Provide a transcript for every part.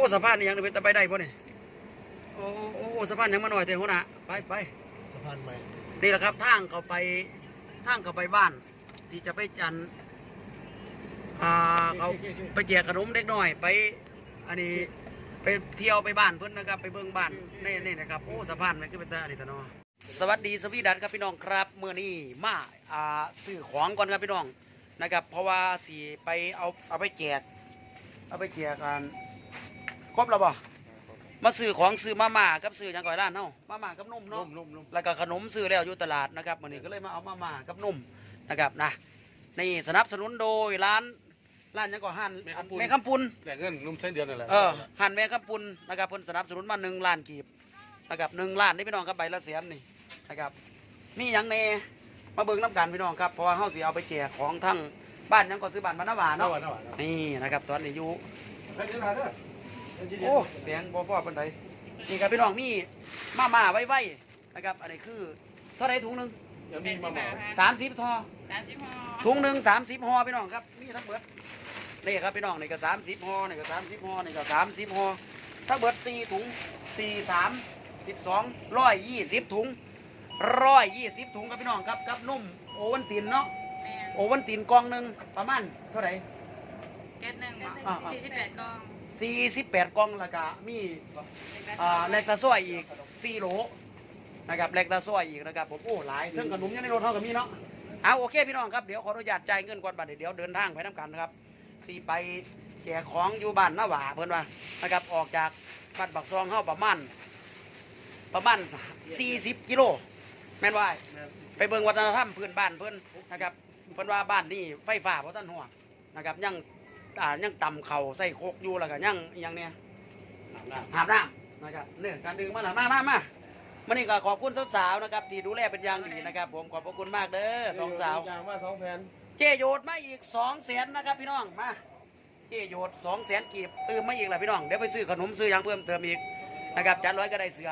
อ้สะพานนี่ยังเป็นตะไปได้ป่ะนี่โอ้โอ้โอ้สะพานยังมาหน่อยเถอะหัวหน้าไปไปสะพานใหม่นี่แหละครับทางเข้าไปทางเข้าไปบ้าน ที่จะไปจันอ่าเขาไปแจกขนมเด็กน้อยไป อันนี้ไปเที่ยวไปบ้านเพื่อนนะครับ ไปเบิ่งบ้านนี่นี่นะครับโอ้สะพานมันคือเป็นตาอันนี้ตะเนอสวัสดีสวีดันครับพี่น้องครับเมื่อนี้มาอ่าซื้อของก่อนครับพี่น้องนะครับ เพราะว่าสีไปเอาเอาไปแจกเอาไปแจกกัน ครบแล้วบ่มาซื้อของซื้อมาม่ากับซื้อหยังก่อยร้านเนาะมาม่ากับนมเนาะ นุ่มนุ่มนุ่มแล้วก็ขนมซื้อแล้วอยู่ตลาดนะครับวันนี้ก็เลยมาเอามาม่ากับนมนะครับนะนี่สนับสนุนโดยร้านร้านหยังก็หันแม่คำปุนแต่เงินนุ่มเส้นเดือนนั่นแหละเออหันแม่คำปุนนะครับเพิ่นสนับสนุนมาหนึ่งล้านกีบนะครับหนึ่งล้านนี่พี่น้องครับใบละแสนนี่นะครับนี่หยังแน่มาเบิ่งน้ำกันพี่น้องครับเพราะว่าเฮาสิเอาไปแจกของทั้งบ้านหยังก็ซื้อบ้านบ้านนาหวานน่าเนาะหวานน่าหวานนี่นะครับตอนนี้อยู่เป็นยังไงเด้อ โอ้เสียงบ่พอปานใดนี่ครับพี่น้องมีมาม่าไว้ไว้นะครับอันนี้คือเท่าไหรถุงหนึงเดี๋ยวมีมาหมอสามสิบทอสามสิบห่อถุงหนึ่งสามสิบห่อพี่น้องครับนี่ทั้งเบิดนี่ครับพี่น้องนี่ก็สามสิบห่อนี่ก็สามสิบห่อนี่ก็สามสิบห่อถ้าเบิดสี่ถุงสี่สามสิบสองร้อยยี่สิบถุงร้อยยี่สิบถุงครับพี่น้องครับกับนุ่มโอวันตินเนาะแม่โอวันตินกล่องหนึ่งประมาณเท่าไหร่แก๊สหนึ่งอ่าสี่สิบแปดกล่อง สี่สิบแปดกล่องแล้วก็มีอ่าแลกตาซ้อยอีกสี่โหลนะครับแลกตาซ้อยอีกนะครับผมโอ้หลายเครื่องขนมยังในรถเท่ากับมีเนาะเอาโอเคพี่น้องครับเดี๋ยวขออนุญาตจ่ายเงินก่อนบัดนี้เดี๋ยวเดินทางไปน้ำกันนะครับสี่ไปแจกของอยู่บ้านน้าหวาเพิ่อนว่านะครับออกจากบ้านบักซองเข้าประมาณประมาณ40กิโลแม่นว่าอ้ไปเบิ่งวัฒนธรรมพื้นบ้านเพิ่อนนะครับเพิ่อนว่าบ้านนี่ไฟฟ้าบ่ทันหัวนะครับยัง อ่ายังต่ำเข่าใส่โคกอยู่แล้วก็ยังอหยังเนี่ยหาบน้ำนะครับเนี่ยการดื่มมาแล้วมามามามันนี่ก็ขอบคุณสาวๆนะครับที่ดูแลเป็นอย่างดีนะครับ ผมขอบพระคุณมากเด้อสองสาวยางว่าสองแสนเจโยดมาอีกสองแสนนะครับพี่น้องมาเจโยดสองแสนกีบตื่มมาอีกแหละพี่น้องเดี๋ยวไปซื้อขนมซื้อหยังเพิ่มเติมอีกนะครับจัดร้อยก็ได้เสือ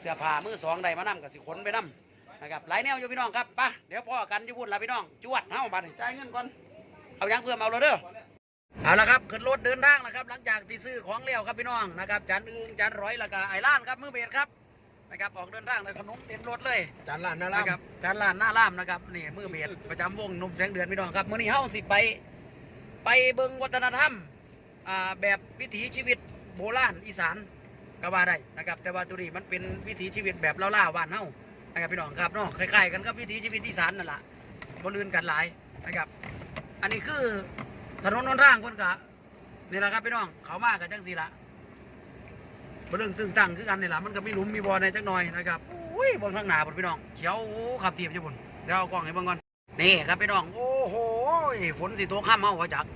เสือผ้ามือสองได้มานํกับสิขนไปนํนะครับหลายแนวอยู่พี่น้องครับไปะเดี๋ยวพ่อกันอยู่พุ่นละพี่น้องจวดเฮ้าบัดนี้จ่ายเงินก่อนเอาหยังเพิ่มเอาเลยเด้อ เอาละครับขึ้นรถเดินทางแล้วครับ หลังจากที่ซื้อของเลี้ยวครับพี่น้องนะครับจานอึงจานร้อยแล้วก็ไอ้ล้านครับมือเบสครับนะครับออกเดินทางเลยขนมเต็มรถเลยจานล้านน่านะรัครับจานลานหน้าล่ามนะครับนี่มือเบียดประจำวงนมแสงเดือนพี่น้องครับมื่อนี้เฮาสิไป ไปเบิ่งวัฒนธรรมอ่าแบบวิถีชีวิตโบราณอีสานก็ว่าได้นะครับ แต่ว่าตัวนี้มันเป็นวิถีชีวิตแบบเล่าๆบ้านเฮานะครับพี่น้องครับเนาะคล้ายๆกันกับวิถีชีวิตอีสานนั่นแหละบลื่นกันหลายนะครับ อันนี้คือ ถนนหนทางเพิ่นกะนี่แหละครับพี่น้องเขามากันจังสีละบเรื่องตึงตังคือกันนี่แหละมันก็มีหลุมมีบ่อในจักหน่อยนะครับอุ้ยบนข้างหน้าบนพี่น้องเขียวขับทีบอยู่พุ่นเดี๋ยวเอากล้องให้บิ่งก่อนนี่ครับพี่น้องโอ้โหฝนสิตกค่ำเฮาว่าจัก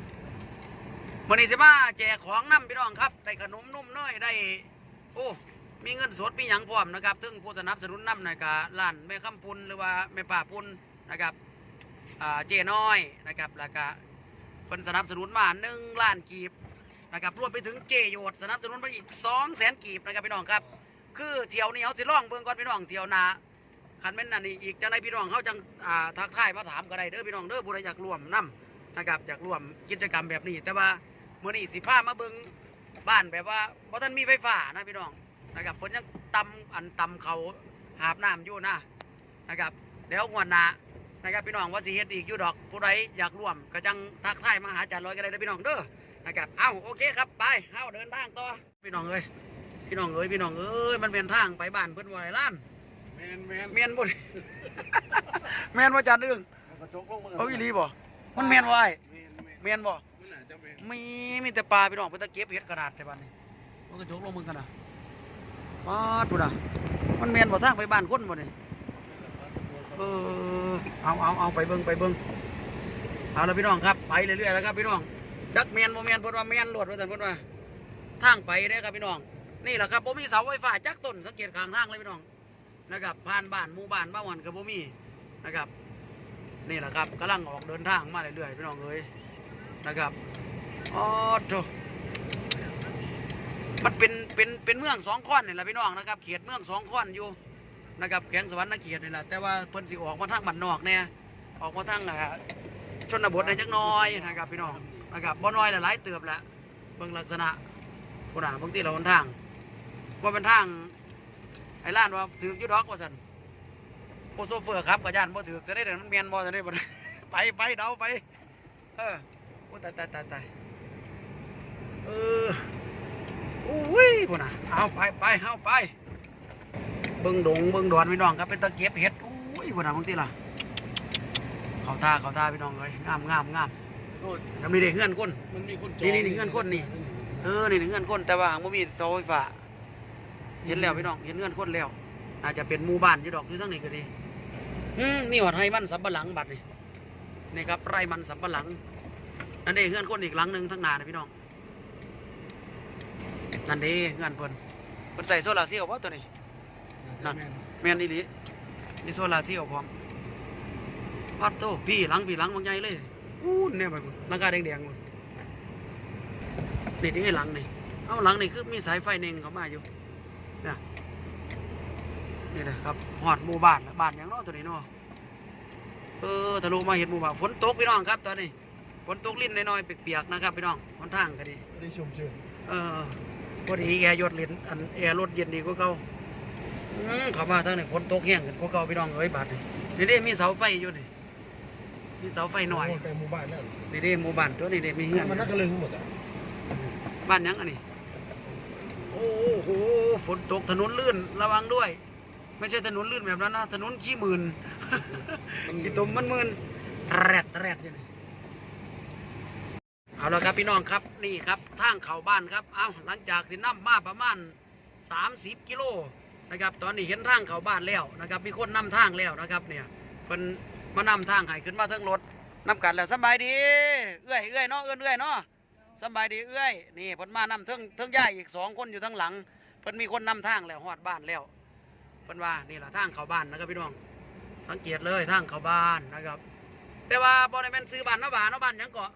มื้อนี้สิมาแจกของนํพี่น้องครับได้ขนมนุ่มเนยได้โอ้มีเงินสดมีหยังพร้อมนะครับซึ่งผู้สนับสนุนนำนะก็ร้านแม่คำปุนหรือว่าแม่ป่าปุนนะครับเจน้อยนะครับแล้วก็ เพิ่นสนับสนุนมาหนึ่งล้านกีบนะครับรวมไปถึงเจโยดสนับสนุนมาอีกสองแสนกีบนะครับพี่น้องครับ คือเที่ยวนี้เขาสิล่องเบิ่งก่อนพี่น้องเที่ยวนาคันแม่นอันนี้อีกจังไดพี่น้องเขาจังอ่าทักทายมาถามก็ได้เด้อพี่น้องเด้อผู้ใดอยากร่วมนํนะครับอยากร่วมกิจกรรมแบบนี้ แต่ว่าเมื้อนี้สิพามาเบิ่งบ้านแบบว่าบ่ทันมีไฟฟ้านะพี่น้องนะครับเพิ่นยังตำอันตำเขาหาบน้ำอยู่นะนะครับเดี๋ยวงวหน้า นะครับพี่น้องว่าสิเฮ็ดอีกอยู่ดอกผู้ใดอยากร่วมก็จังทักทายมาหาอาจารย์ลอยก็ได้เด้อพี่น้องเด้อนะครับเอ้าโอเคครับไปเฮาเดินทางต่อพี่น้องเอ้ยพี่น้องเอ้ยพี่น้องเอ้ยมันเป็นทางไปบ้านเพิ่นว่าไอ้ล้านแมนแมนเมียนบ่นี่แม่นว่าอาจารย์อึ้งกระจกลงมือเอาอีหลีบ่มันแม่นว่าไอ้แมนแมนแม่นบ่มันอาจจะแมนมีมีแต่ปลาพี่น้องเพิ่นตะเก็บเห็ดขนาดแต่บ้านนี้มันก็ยกลงมือกันน่ะปาดพุ่นน่ะมันแม่นบ่ทางไปบ้านคนบ่นี่ เออเอาเอาเอาไปเบิ้งไปเบิ้งเอาและพี่น้องครับไปเรื่อยๆแล้วครับพี่น้องจักเมียนบ่เมียนพิ่นว่าเมียนโลดว่าซั่นพิ่นว่าทางไปเด้ครับพี่น้อง นี่แหละครับบ่มีเสาไฟฟ้าจักต้นสังเกตข้างทางเลยพี่น้องนะครับผ่านบ้านหมู่บ้านบ้านวันก็บ่มีนะครับ นี่แหละครับกำลังออกเดินทางมาเรื่อยๆพี่น้องเอ้ยนะครับอ๋อโถมันเป็นเป็นเป็นเมืองสองข้อนนี่แหละพี่น้องนะครับ เขตเมืองสองข้อนอยู่ นะครับแข้งสวรรค์นักเกียรตินี่แหละแต่ว่าเพิ่นสิออกมาทางบ้านนอกเนี่ยออกมาทางอ่าชนบทในจักหน้อยนะครับพี่น้องนะครับบ่น้อยละหลายเติบละเบิ่งลักษณะคนอะบางทีเราหนทางว่าเป็นทางไอ้ล้านว่าถือยุดอกว่าสันโอโซเฟอร์ครับกับยานบ่ถือจะได้เดินมันเมียนบ่จะได้บ่ได้ไปไปเดาไปเออโอ้ตายตายตายตายเอออุ้ยพุ่นน่ะเอาไปไปเอาไป เบิ่งดงเบิ่งดอนพี่น้องครับเป็นตะเก็บเห็ดอุ้ยพุ่นน่ะบางทีล่ะเขาท่าเขาท่าพี่น้องเลยงามงามงามโอ้ยทำนี่เด็กเงื่อนคนมันมีคนจนี่นี่เงื่อนคนนี่เออนี่เงื่อนคนแต่ว่าหางบ่มีเสาไฟฟ้าเห็นแล้วพี่น้องเห็นเงื่อนคนแล้วน่าจะเป็นหมู่บ้านอยู่ดอกอยู่ทั้งนี้ก็ดีอืมมีหอดไห้มันสำปะหลังบัดนี่นี่ครับไร่มันสำปะหลังนั่นเองเงื่อนคนอีกหลังหนึ่งทั้งหนานะพี่น้องนั่นเด้เงื่อนเพิ่นเพิ่นใส่โซลาร์เซลล์ป่ะตัวนี้ นั่นแม่นอีหลีมีโซลาร์เซลล์พร้อมพัดโตพี่หลังพี่หลังบางใหญ่เลยอู้นเนี่ยไปพุ่นหลังกาแดงๆพุ่นนี่ที่หลังนี่เอาหลังนี่คือมีสายไฟเน่งเข้ามาอยู่เนี่ยนี่นะครับหอดหมู่บ้านละบ้านหยังเนาะตัวนี้เนาะเออทะลุมาเห็นหมู่บ้านฝนตกพี่น้องครับตอนนี้ฝนตกลิ้นน้อยๆเปียกๆนะครับพี่น้องหนทางก็ดีไม่ได้ชมเชยเออพอดีแอร์ยดเหรียญอันแอร์รถเย็นดีกว่าเก่า อืมเข้ามาทางนี้ฝนตกแห้งกันกว่าเก่าพี่น้องเอ้ยบาดนี่นี่เด้มีเสาไฟอยู่นี่มีเสาไฟหน่อยไปหมู่บ้านแล้วนี่เด้หมู่บ้านตัวนี้เด้มีเฮือนมันนักกระเลิงหมดอะบ้านหยังอันนี้โอ้โหฝนตกถนนลื่นระวังด้วย ไม่ใช่ถนนลื่นแบบนั้นนะถนนขี้หมื่นขี้ตมมันมืนแรดแรดอยู่นี่เอาละครับพี่น้องครับนี่ครับทางเข้าบ้านครับเอาหลังจากที่นั่มาประมาณ 30 กิโล นะครับตอนนี้เห็นทางเขาบ้านแล้วนะครับมีคนนำทางแล้วนะครับเนี่ยเป็นมานำทางให้ขึ้นมาเทิงรถนำกันแล้วสบายดีเอื้อยเอื้อยเนาะเอื้อนเอื้อยเนาะสบายดีเอื้อยนี่เพิ่นมานำเทิงเทิงย่ายอีกสองคนอยู่ทั้งหลังเพิ่นมีคนนำทางแล้วฮอดบ้านแล้วเพิ่นว่านี่แหละทางเขาบ้านนะครับพี่น้อง สังเกตเลยทางเขาบ้านนะครับ แต่ว่าบริเวณซื้อบ้านนาหวานาบ้านยังเกาะ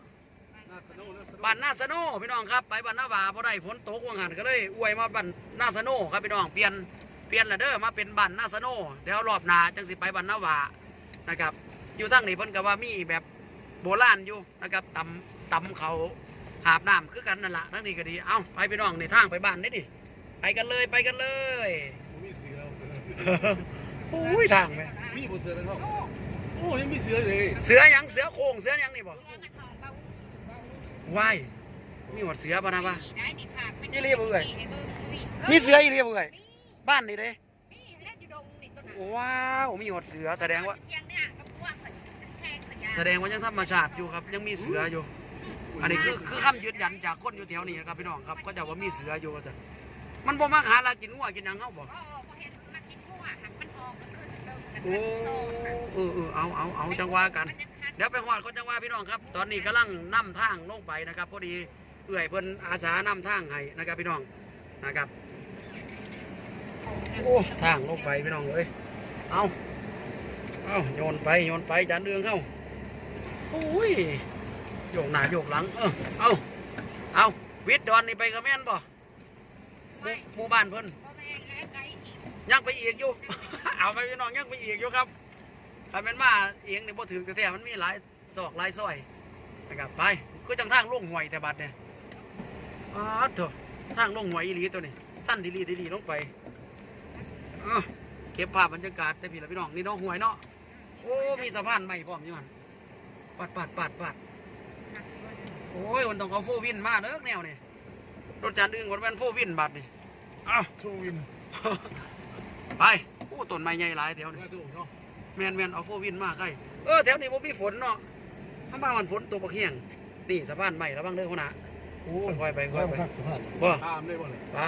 น่าสนุกน่าสนุกบ้านนาสโนพี่น้องครับไปบ้านนาหวาพอได้ฝนตกว่างหันก็เลยอวยมาบ้านนาสโนครับพี่น้องเปลี่ยน ปลี่ยนและเด้อมาเป็นบ้านนาสโนเดี๋ยวรอบหน้าจังสิไปบ้านนาหวานะครับอยู่ทางนี้เพิ่นก็ว่ามีแบบโบราณอยู่นะครับตำตำเขาหาบน้ำคือกันนั่นแหละทั้งนี้ก็ดี เอ้าไปพี่น้องในทางไปบ้านนี่ดิไปกันเลยไปกันเลยมีเสือโอ้ยทางไหมมีบนเสือนะครับโอ้ยังมีเสือเลย เสือหยังเสือโคร่งเสือหยังนี่บอกว้ายมีหมดเสือปะนะปะนี่เรียบเลยมีเสืออีเรียบเลย บ้านนี่เด้ว้าวมีหมดเสือแสดงว่าแสดงว่ายังธรรมชาติอยู่ครับ ยังมีเสืออยู่ อันนี้คือคือคำยืนยันจากคนอยู่แถวนี้นะครับพี่น้องครับ ก็จะว่ามีเสืออยู่ว่าซั่นมันบ่มักหาลากินงัวกินหยังเฮาบ่โอ้เออเออเอาเอาเอาจังว่ากันเดี๋ยวไปหอดคนจังว่าพี่น้องครับ ตอนนี้กำลังนำทางลงไปนะครับพอดีเอื่อยเพิ่นอาสานำทางให้นะครับพี่น้องนะครับ โอ้ทางลงไปพี่น้องเอ้ยเอาเอาโยนไปโยนไปจานเดืองเข้าโอ้ยโยกหน้าโยกหลัง เออเอาเอาวิทย์ดอนนี่ไปกับแม่นบ่หมู่หมู่บ้านเพิ่นยังไปอีกอยู่ เอาไปพี่น้องยังไปอีกอยู่ครับถ้าแม่นมาเองเนี่ยบ่ถึงแต่ๆมันมีหลายซอกหลายซอยนะครับไปคือจังทางลงห่วยแต่บัดเนี่ยอ้าวเถอะทางลงห่วยอีหลีตัวนี้สั้นดีหลีดีหลีลงไป อ้าวเก็บภาพบรรยากาศแต่พี่ละพี่น้องนี่น้องห่วยเนาะโอ้มีสะพานใหม่พร้อมอยู่หันปัดปัดปัดปัดโอ้ยมันต้องเอาโฟวินมาเด้อแนวนี่รถจานอึ้งวันแม่นโฟวินบัดนี่อ้าวทูวินไปโอ้ต้นไม้ใหญ่หลายแถวนี่น่าดูเนาะแมนแมนเอาโฟวินมาใกล้เออแถวนี้บ่มีฝนเนาะถ้ามามันฝนตกบักเฮียงนี่สะพานใหม่ระวังเด้อคนน่ะโอ้ ค่อยไปค่อยไปน้ำคักสะพานบ่ตามได้บ่เลยไป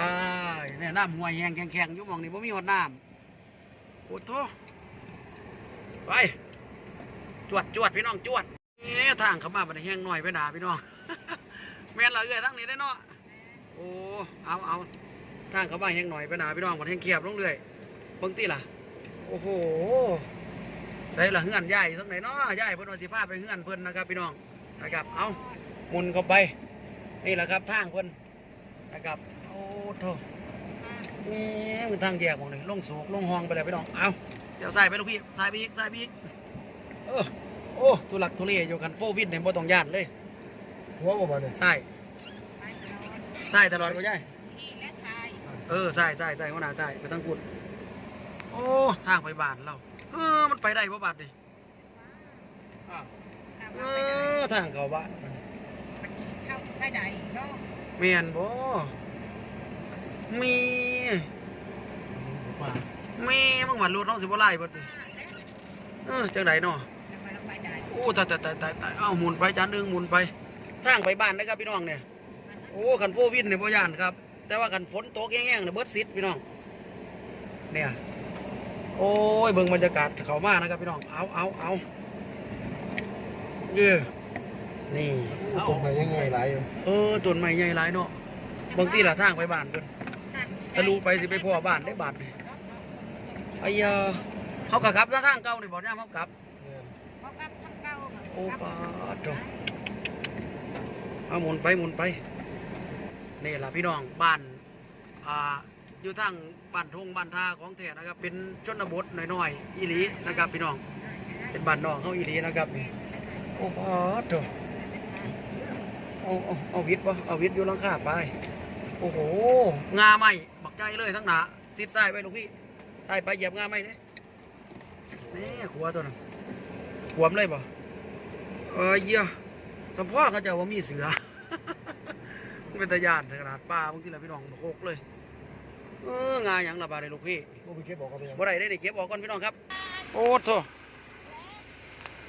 เนี่ยน้ำห้วยแห้งแข็งๆอยู่หมองนี่บ่มีหดน้ำโอ้โถไปจวดจวดพี่น้องจวดเอ๊ะทางเข้ามาบัดนี้แห้งหน่อยไปหนาพี่น้องแม่นละเอ้ยทางนี้ได้เนาะโอ้เอาเอาทางเข้ามาแห้งหน่อยไปหนาพี่น้องมันแห้งเขียบลงเรื่อยเบิ่งติล่ะโอ้โหใส่ละเฮือนใหญ่ทั้งไหนเนาะใหญ่เพิ่นว่าสิพาไปเฮือนเพิ่นนะครับพี่น้องนะครับเอาหมุนเข้าไป นี่แหละครับทางเพิ่นนะครับโอ้โถนี่มันทางแยกหมองนี่ลงสูกลงห้องไปเลยพี่น้องเอาเดี๋ยวใส่ไปลูกพี่ใส่ไปอีกใส่ไปอีกเออโอ้ทุลักทุเลอยู่กันโฟวิดเนี่ยบ่ต้องย่านเลยหัวบ่มาเนี่ยใส่ใส่ตลอดก็ย่ายและชายเออใช่ใช่ใช่หัวหน้าใช่ไปทางกุดโอ้ทางไปบ้านเราเออมันไปได้บ่บาดดิอ้าวตามเอมาไปได้อทางเข้าบ้านมันจิเข้าไปได้เนาะเมียนบ่มีหมูป่ามีมึงหมันรถน้องสิบ่ไล่เบิดดิเออจังไดเนาะจะมาไปได้โอ้ตายตายตายตายตายเอาหมุนไปจานหนึงหมุนไปทางไปบ้านนะครับพี่น้องเนี่ยโอ้คันโฟวินเนี่ยบ่ย่านครับ แต่ว่าคันฝนตกแห้งๆเนี่ยเบิดซิดพี่น้อง เนี่ยโอ้ยเบิ่งบรรยากาศเขามานะครับพี่น้องเอาเอาเอาเออ นี่ตรงไหนยังไงไรอยู่เออต้นไม้ใหญ่หลายเนาะบางทีละทางไปบ้านเพิ่นทะลุไปสิไปพ่อบ้านได้บ้านนี่ไอ้ยาเฮากะกลับทางเก่านี่บ่ย่ามเฮากลับเขากับทั้งเก้าโอ้ปาดโถ่เอาหมุนไปหมุนไปนี่ล่ะพี่น้องบ้านอ่าอยู่ทางบ้านทงบ้านท่าของแท้นะครับ เป็นชนบทน้อยๆอีหลีนะครับพี่น้องเป็นบ้านนอกเขาอีหลีนะครับนี่โอ้ปาดโถ่ เอาเอาเอาวิทย์ปะเอาวิทย์อยู่หลังคาไป โอ้โห งาไหมบักใจเลยทั้งหนาซิดใส่ไปลูกพี่ใส่ไปเหยียบงาไหมเด้นี่ขัวตัวนั้นขวมเลยป่เออเยี่ยสมพ่อเขาเจะว่ามีเสือมันเป็นตะยานขนาดป้าบางทีละพี่น้องมาโคกเลย เอองาอย่างระบาดเลยลูกพี่พวกพี่แค่บอกกันไปยังบ่ได้ได้นี่เก็บออกก่อนพี่น้องครับ โอ้โถ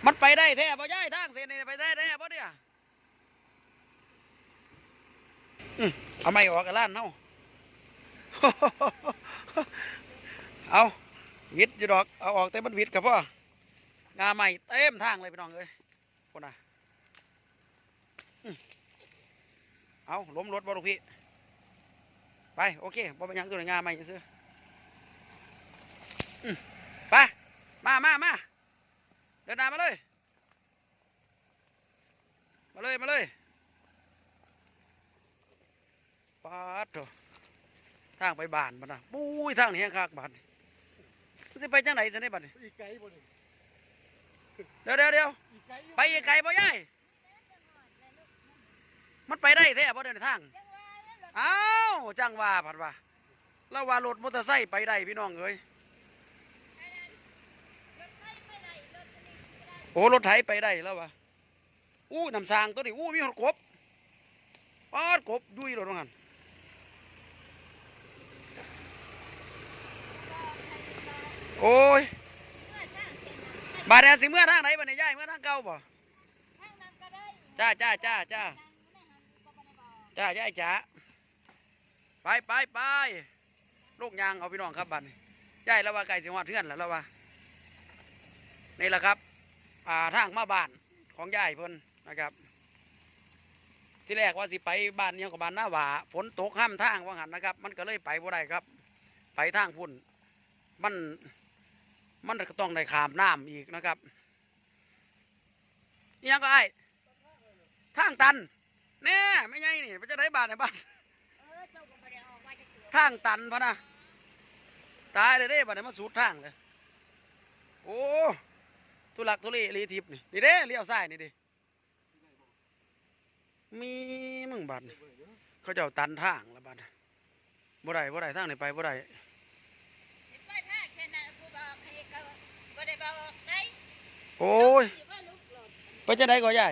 มันไปได้แท้บ่ย่ายทางเส้นนี่ไปได้แท้บ่เนี่ยอืม เอาไม่ออกกันล้านเนาเอาวิดอยู่ดอก เอาออกแต่มันวิดกับพ่องาใหม่เต็มทางเลยพี่น้องเอ้ยคนน่ะเอาล้มรถบ่ลูกพี่ ไป โอเคบ่เป็นยังตัวไหนงาใหม่ซื้อไป มามามาเดินหน้ามาเลย มาเลย มาเลย ปาดโถทางไปบ้านมันนะปุ้ยทางนี้แห้งคักบ้านนี่มันสิไปจังไหนสิได้บ้านนี่อีไก่บ่นี่เดี๋ยวเดี๋ยวเดี๋ยวอีไก่ไปอีกไกลบ่ยายมันไปได้แท้บ่เดินทางเอ้าจังว่าผัดว่าแล้วว่ารถมอเตอร์ไซค์ไปได้พี่น้องเอ้ยโอ้รถไถไปได้แล้ววะอู้น้ำสางตัวนี้อู้มีหดกบปอดกบดุยรถว่างั้น โอ้ยบาดแดสิเมื่อทางไหนบันี้ยายเมื่อทางเก่าบ่จ้าจ้าจ้าจ้าจ้ายายจ้าไปไปไปลูกยางเอาพี่น้องครับบันี้ยายแล้วว่าไก่สิหอดเทือนแล้วแล้วว่านี่แหละครับอ่าทางมาบ้านของยายเพิ่นนะครับ ที่แรกว่าสิไปบ้านเนียงกับบ้านหน้าหวาฝนตกห้ามทางว่าหันนะครับ มันก็เลยไปบ่ได้ครับ ไปทางพุ่นมัน มันก็ต้องได้ขามน้ำอีกนะครับอิหยังก็ไอ้ทางตันแน่ไม่ใช่นี่มันจะได้บ้านในบ้านทางตันพะนะตายเลยเด้บ้านไหนมาสูดทางเลยโอ้ทุลักทุเลรีทิพย์นี่นี่เด้เลี้ยวซ้ายนี่ดิมีมึงบัดนี่เขาเจ้าตันทางละบัดบ่ได้บ่ได้ทางนี่ไปบ่ได้ โอ้ยไปจะได้ก็ใหญ่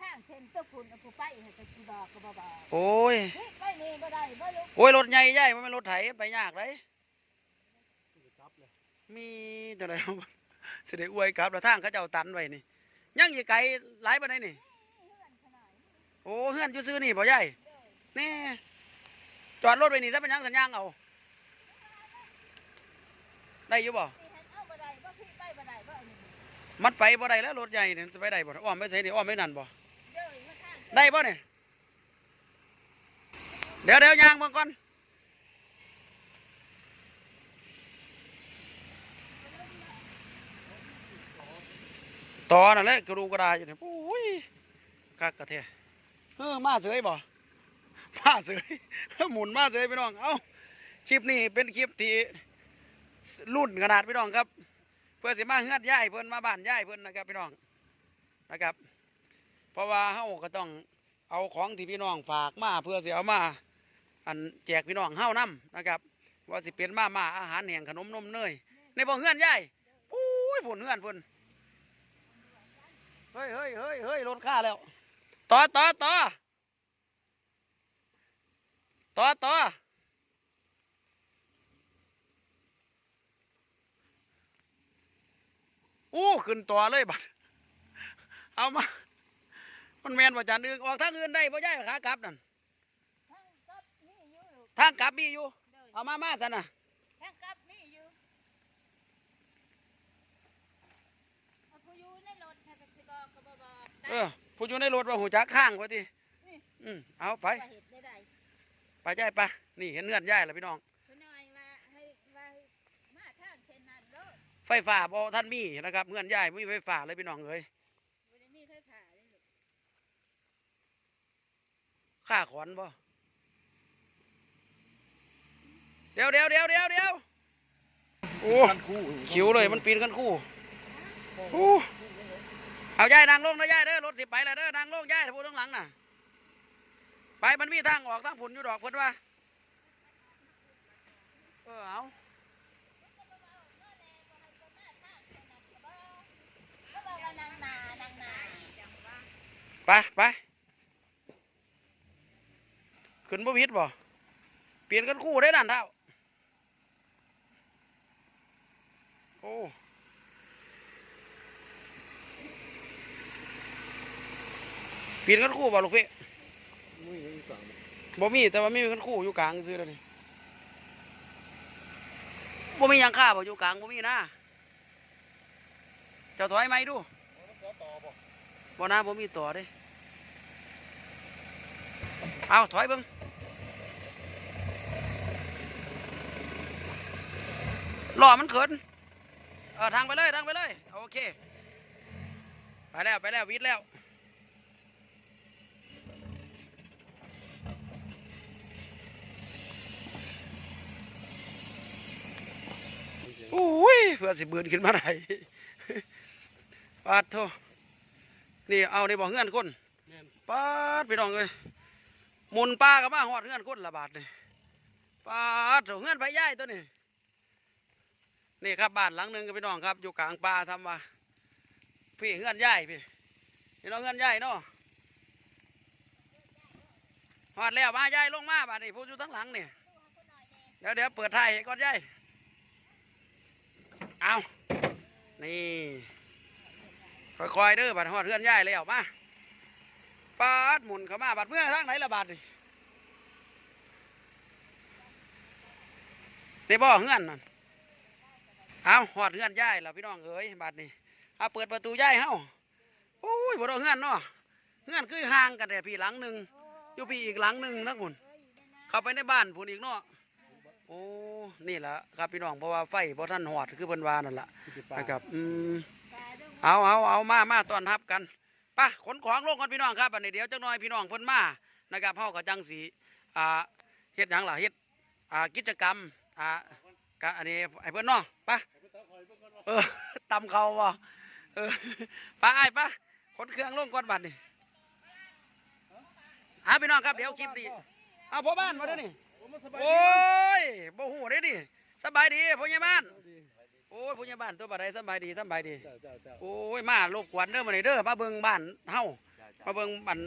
ทางเช่นตัวคุณผู้ไปให้ไปกี่บอกก็บ่บอกโอ้ยไปนี่บ่ได้บ่ลุกโอ้ยรถใหญ่ใหญ่มันเป็นรถไถไปยากเลยมีจังไดเอาสิได้อวยกลับแล้วทางเขาเจ้าตันไว้นี่ยังอีกไกลหลายปานใดนี่โอ้เฮือนอยู่ซื้อนี่บ่ใหญ่แน่จอดรถไว้นี่ซะเป็นหยังสัญญางเอาได้อยู่บ่เอาบ่ได้บ่พี่ไปบ่ได้บ่อันนี้ มันไปบ่ได้แล้วรถใหญ่นี่สิไปได้บ่อ้อมไปใส่นี่อ้อมไปนั่นบ่ได้บ่เนี่ยเดี๋ยวเดี๋ยวยางบิ่งก่อนตอนั่นแหละกระดูกระดาอยู่เนี่ยโอ้ยคักกระเทะเออมาเสยบ่มาเสยหมุนมาเสยพี่น้องเอ้าคลิปนี้เป็นคลิปที่รุ่นขนาดพี่น้องครับ พื่อสิมาเฮือดย่ายเพิ่อนมาบ้านย่ายเพิ่อนนะครับพี่น้องนะครับ เพราะว่าเฮาก็ต้องเอาของที่พี่น้องฝากมาเพื่อสิเอามาอันแจกพี่น้องเฮานํนะครับ ว่าสิเป็นมามาอาหารแห้งขนมนมเนยในบ่เฮือนยายปุ้ยพุ่นเฮือนพุ่นเฮ้ยเฮ้ยเฮ้ยเฮ้ยลดค่าแล้วต่อต่อต่อต่อต่อ อู้ขึ้นต่อเลยบัดเอามา มันแมนว่าจานอื่นออกทางอื่นได้บ่ยายขากลับนั่นทั้งกับนี่อยู่ลูกทางกลับมีอยู่เด้อเอามามาสันนะทั้งกับนี่อยู่เอาผู้อยู่ในรถให้ก็สิบอกก็บ่บอกเออผู้อยู่ในรถว่าหูจักข้างว่าทีนี่อืมเอาไปว่าเฮ็ดได้ได้ไปย่ายไปนี่เห็นเงื่อนย่ายแล้วพี่น้อง เพิ่นน้อยว่าให้ว่ามาทางเช่นนั้นเด้อ ไฟฟ้าบ่ท่านมีนะครับเงื่อนย่ายไม่มีไฟฟ้าเลยพี่น้องเอ้ยบ่ได้มีไฟฟ้าเลยลูกค่าขอนบ่เดี๋ยวเดี๋ยวเดี๋ยวเดี๋ยวเดี๋ยวโอ้กันคู่ขิวเลยมันปีนกันคู่โอ้เอาย่ายนั่งลงนะย่ายเด้อรถสิไปแล้วเด้อนั่งลงย่ายพูดข้างหลังน่ะ ไปมันมีทางออกทางผุนอยู่ดอกเพิ่นว่าเออเอา ก็บอกว่านางนานางนา ไปไปขึ้นบวิดบ่ เปลี่ยนกันคู่ได้นั่นเท่า โอ้เปลี่ยนกันคู่บ่ลูกพี่มือบ่มีแต่ว่ามีกันคู่อยู่กลางซื้อแล้วนี่บ่มียังค่าบ่อยู่กลางบ่มีนะเจ้าถอยไหมดูบ่นะบ่มีต่อเด้ เอาถอยเบิ่งล้อมันเขินเออทางไปเลยทางไปเลยโอเค ไปแล้วไปแล้ววิทย์แล้วอุ้ยเพื่อสิเบืนขึ้นมาได้ปาดโทนี่เอาในบ่อเงื่อนคนแม่นปาดพี่น้องเลยห มุนปลากับมาหอดเงื่อนคนละบาทนี่ปาดโถเงื่อนไปย่ายตัวนี้นี่ครับบ้านหลังหนึ่งกับพี่น้องครับ อยู่กลางป่าทำว่าพี่เงื่อนย่ายพี่พี่น้องเงื่อนย่ายเนาะหอดแล้วมาย่ายลงมาบาดนี่พูดอยู่ทั้งหลังนี่เดี๋ยวเดี๋ยวเปิดไทยก่อนย่ายเอานี่ค่อยๆเด้อบัดฮอดเพื่อนย่ายแล้วมา ปาดหมุนเข้ามาบัดเมื่อทางไหนละบาดนี่ในบ่อเฮือนนั่นเอาฮอดเฮือนย่ายแล้วพี่น้องเอ้ยบัดนี้เอาเปิดประตูย่ายเฮาโอ้ยบ่ต้องเฮือนเนาะเฮือนคือห่างกันแต่พี่หลังหนึ่งอยู่พี่อีกหลังหนึ่งนะคุณเข้าไปในบ้านพุ่นอีกเนาะโอ้นี่ล่ะครับพี่น้องเพราะว่าไฟบ่ทันหอดคือเพิ่นวานั่นล่ะที่ปลานะครับอืมำปลาเอาเอาเอามามาต้อนรับกัน ป่ะขนของลงกันพี่น้องครับอันนี้เดี๋ยวจักหน่อยพี่น้องเพิ่นมานะครับเฮาก็จังสีอ่าเฮ็ดหยังล่ะเฮ็ดอ่ากิจกรรมอ่ากะอันนี้ไอ้เพิ่นเนาะป่ะเออตำเขาบ่เออป้าไอ้ป้าขนเครื่องลงก่อนบัดนี่หาพี่น้องครับเดี๋ยวคลิปนี้เอาพ่อบ้านมาเด้อนี่โอ้ยบ่ฮู้เด้ดิสบายดีพ่อใหญ่บ้าน อ้ยพ่อใหญ่บ้านตัวบ่ได้สบายดีสบายดี เจ้าเจ้าเจ้าโอ้ยมารบกวนเด้อมาเด้อมาเบิ่งบ้านเฮามาเบิ่งบ้าน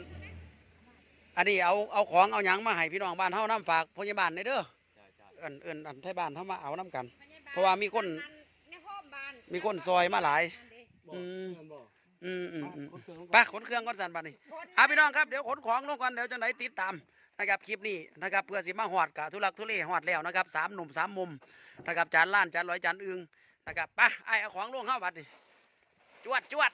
อันนี้เอาเอาของเอาหยังมาให้พี่น้องบ้านเฮานํฝากพยาบาลในเด้อเอิ้นเอิ้นอันไทยบ้านเฮามาเอานํกัน เพราะว่ามีคนในห้องบ้านมีคนซอยมาหลายบ่อืมแม่นบ่อืมอืมอืม คนเครื่องไปขนเครื่องก่อนสั่นบัดนี้อะพี่น้องครับเดี๋ยวขนของลงก่อนเดี๋ยวจังไดติดตามนะครับคลิปนี้นะครับเพื่อสิมาฮอดกะทุลักทุเลฮอดแล้วนะครับสามหนุ่มสามมุมนะครับจานล้านจานร้อยจานอึง นะครับปะไอ้เอาของลงเข้าบัดดิจวดจวด